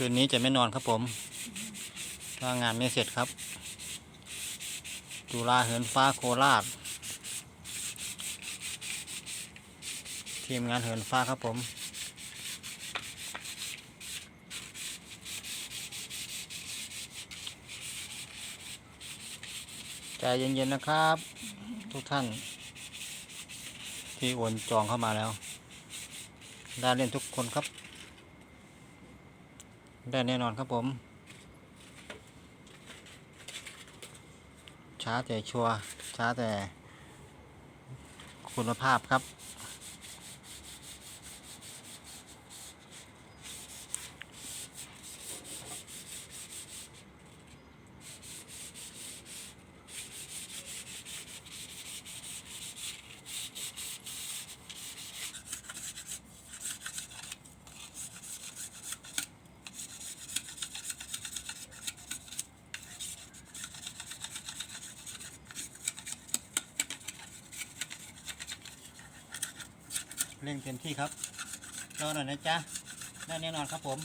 คืนนี้จะไม่นอนครับผม ถ้างานไม่เสร็จครับ จุฬาเหินฟ้าโคราช ทีมงานเหินฟ้าครับผมใจเย็นๆนะครับ ทุกท่าน ที่โอนจองเข้ามาแล้ว ได้เล่นทุกคนครับ ได้แน่นอนครับผม ช้าแต่ชัวร์ช้าแต่คุณภาพครับ เร่งเต็มที่ครับรอหน่อยนะจ๊ะได้แน่นอนครับผม